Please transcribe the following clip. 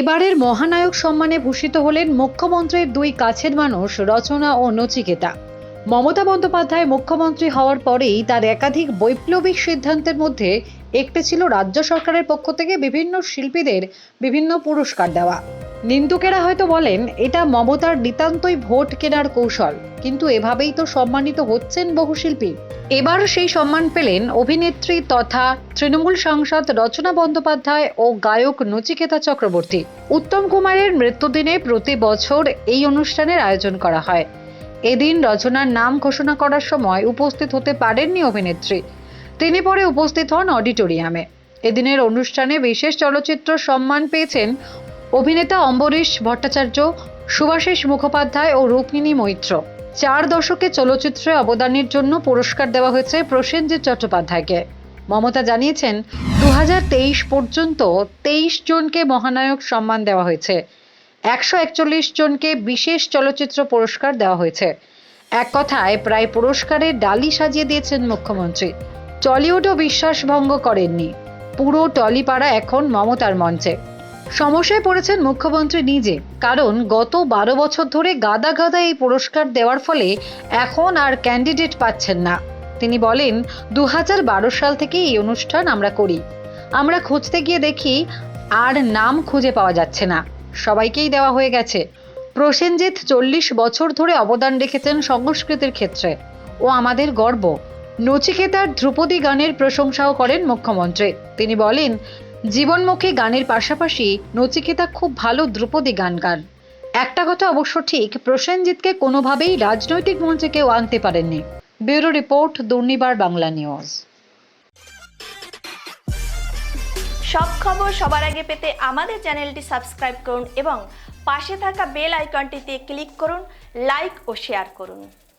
এবারের মহানায়ক সম্মানে ভূষিত হলেন মুখ্যমন্ত্রীর দুই কাছের মানুষ, রচনা ও নচিকেতা। মমতা বন্দ্যোপাধ্যায় মুখ্যমন্ত্রী হওয়ার পরেই তার একাধিক বৈপ্লবিক সিদ্ধান্তের মধ্যে একটি ছিল রাজ্য সরকারের পক্ষ থেকে বিভিন্ন শিল্পীদের বিভিন্ন পুরস্কার দেওয়া। নিন্দুকেরা হয়তো বলেন, এটা মমতার নিতান্তই ভোট কেনার কৌশল, কিন্তু এভাবেই তো সম্মানিত হচ্ছেন বহু শিল্পী। এবার সেই সম্মান পেলেন অভিনেত্রী তথা তৃণমূল সাংসদ রচনা বন্দ্যোপাধ্যায় ও গায়ক নচিকেতা চক্রবর্তী। উত্তম কুমারের মৃত্যুদিনে প্রতি বছর এই অনুষ্ঠানের আয়োজন করা হয়। এদিন রচনার নাম ঘোষণা করার সময় উপস্থিত হতে পারেননি অভিনেত্রী। তিনি পরে উপস্থিত হন অডিটোরিয়ামে। এদিনের অনুষ্ঠানে বিশেষ চলচ্চিত্র সম্মান পেয়েছেন অভিনেতা অম্বরীশ ভট্টাচার্য সুভাষিস মুখোপাধ্যায় ও রূপমিনী মৈত্র। চার দশকে চলচ্চিত্রে অবদানের জন্য পুরস্কার দেওয়া হয়েছে প্রসেনজিৎ চট্টোপাধ্যায়কে। মমতা জানিয়েছেন দু হাজার তেইশ পর্যন্ত তেইশ জনকে মহানায়ক সম্মান দেওয়া হয়েছে। একশো একচল্লিশ জনকে বিশেষ চলচ্চিত্র পুরস্কার দেওয়া হয়েছে। এক কথায়, প্রায় পুরস্কারের ডালি সাজিয়ে দিয়েছেন মুখ্যমন্ত্রী। টলিউডও বিশ্বাসভঙ্গ করেননি। পুরো টলিপাড়া এখন মমতার মঞ্চে। সমস্যায় পড়েছেন মুখ্যমন্ত্রী নিজে। কারণ গত বারো বছর ধরে গাদা গাদা এই পুরস্কার দেওয়ার ফলে এখন আর ক্যান্ডিডেট পাচ্ছেন না। তিনি বলেন দু হাজার বারো সাল থেকে এই অনুষ্ঠান আমরা করি। আমরা খুঁজতে গিয়ে দেখি আর নাম খুঁজে পাওয়া যাচ্ছে না। সবাইকেই দেওয়া হয়ে গেছে। প্রসেনজিৎ চল্লিশ বছর ধরে অবদান রেখেছেন সংস্কৃতির ক্ষেত্রে। ও আমাদের গর্ব। নচিকেতার ধ্রুপদী গানের প্রশংসাও করেন মুখ্যমন্ত্রী। তিনি বলেন জীবনমুখী গানের পাশাপাশি নচিকেতা খুব ভালো ধ্রুপদী গান গান একটা কথা অবশ্য ঠিক, প্রসেনজিৎকে কোনোভাবেই রাজনৈতিক মঞ্চে কেউ আনতে পারেননি। Bureau report, Durnibar, Bangla news. সব খবর সবার আগে পেতে আমাদের চ্যানেলটি সাবস্ক্রাইব করুন এবং পাশে থাকা বেল আইকনটিতে ক্লিক করুন, লাইক ও শেয়ার করুন।